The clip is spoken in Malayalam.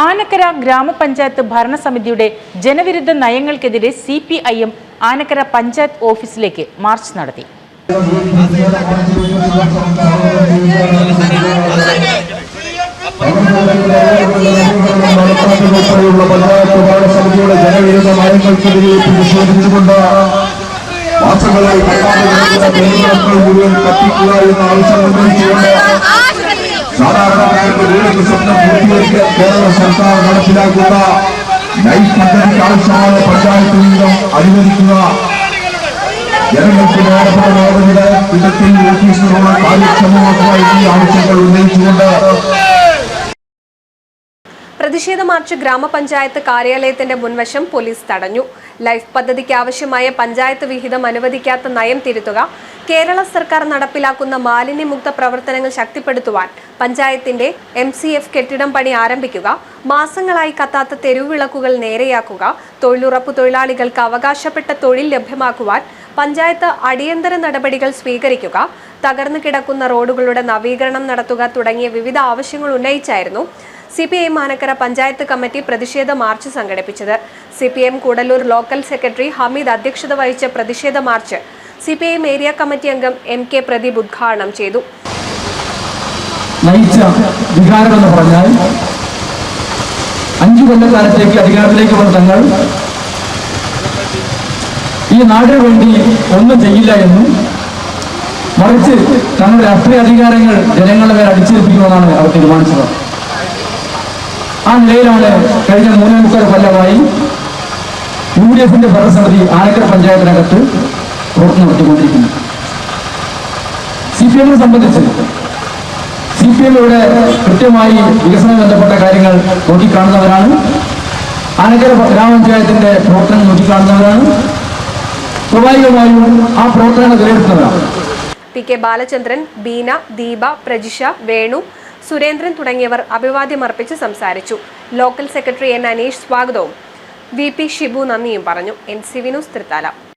ആനക്കര ഗ്രാമപഞ്ചായത്ത് ഭരണസമിതിയുടെ ജനവിരുദ്ധ നയങ്ങൾക്കെതിരെ C P I M Anakkara panchayat ഓഫീസിലേക്ക് മാർച്ച് നടത്തി. സർക്കാർ നടപ്പിലാക്കുന്ന ലൈഫ് പദ്ധതിക്ക് ആവശ്യമായ പഞ്ചായത്ത് നിന്നും അനുവദിക്കുക. ജനങ്ങൾക്ക് നേരപ്പെട്ട വിധത്തിൽ ഓഫീസുകളുടെ കാര്യക്ഷമമാക്കുക എന്നീ ആവശ്യങ്ങൾ ഉന്നയിച്ചുകൊണ്ട് പ്രതിഷേധ മാർച്ച് ഗ്രാമപഞ്ചായത്ത് കാര്യാലയത്തിന്റെ മുൻവശം പോലീസ് തടഞ്ഞു. ലൈഫ് പദ്ധതിക്ക് ആവശ്യമായ പഞ്ചായത്ത് വിഹിതം അനുവദിക്കാത്ത നയം തിരുത്തുക കേരള സർക്കാർ നടപ്പിലാക്കുന്ന മാലിന്യമുക്ത പ്രവർത്തനങ്ങൾ ശക്തിപ്പെടുത്തുവാൻ പഞ്ചായത്തിന്റെ എം സി എഫ് കെട്ടിടം പണി ആരംഭിക്കുക മാസങ്ങളായി കത്താത്ത തെരുവിളക്കുകൾ നേരെയാക്കുക തൊഴിലുറപ്പ് തൊഴിലാളികൾക്ക് അവകാശപ്പെട്ട തൊഴിൽ ലഭ്യമാക്കുവാൻ പഞ്ചായത്ത് അടിയന്തര നടപടികൾ സ്വീകരിക്കുക തകർന്നു കിടക്കുന്ന റോഡുകളുടെ നവീകരണം നടത്തുക തുടങ്ങിയ വിവിധ ആവശ്യങ്ങൾ ഉന്നയിച്ചായിരുന്നു C P I Manakkara panchayat committee പ്രതിഷേധ മാർച്ച് സംഘടിപ്പിച്ചത്. C P M Koodallur local secretary Hameed അധ്യക്ഷത വഹിച്ച പ്രതിഷേധ march C P I area committee അംഗം എം കെ പ്രദീപ് ഉദ്ഘാടനം ചെയ്തു. അഞ്ചു കൊല്ലക്കാലത്തേക്ക് അധികാരത്തിലേക്ക് വന്ന തങ്ങൾ ഈ നാടിനു വേണ്ടി ഒന്നും ചെയ്യില്ല എന്നും മറിച്ച് തങ്ങളുടെ രാഷ്ട്രീയ അധികാരങ്ങൾ ജനങ്ങളുടെ മേൽ അടിച്ചേൽപ്പിക്കുമെന്നാണ് അവർ തീരുമാനിച്ചത്. ആ നിലയിലാണ് കഴിഞ്ഞ മൂന്നേ മുക്കാൽ കൊല്ലമായി യു ഡി എഫിന്റെ ഭരണസമിതി ആനക്കര പഞ്ചായത്തിനകത്ത് പ്രവർത്തനം നടത്തിക്കൊണ്ടിരിക്കുന്നു സി പി എമ്മിനെ സംബന്ധിച്ച് സി പി എം ഇവിടെ കൃത്യമായി വികസനം ബന്ധപ്പെട്ട കാര്യങ്ങൾ നോക്കിക്കാണുന്നവരാണ്. ആനക്കര ഗ്രാമപഞ്ചായത്തിന്റെ പ്രവർത്തനം നോക്കിക്കാണുന്നവരാണ്. സ്വാഭാവികമായും ആ പ്രവർത്തനങ്ങൾ വിലയിരുത്തുന്നവരാണ് പി കെ ബാലചന്ദ്രൻ ബീന ദീപ പ്രജിഷ വേണു സുരേന്ദ്രൻ തുടങ്ങിയവർ അഭിവാദ്യമർപ്പിച്ച് സംസാരിച്ചു. ലോക്കൽ സെക്രട്ടറി എൻ അനീഷ് സ്വാഗതവും. വി പി ഷിബു നന്ദിയും പറഞ്ഞു. N C Vinu Thrithala.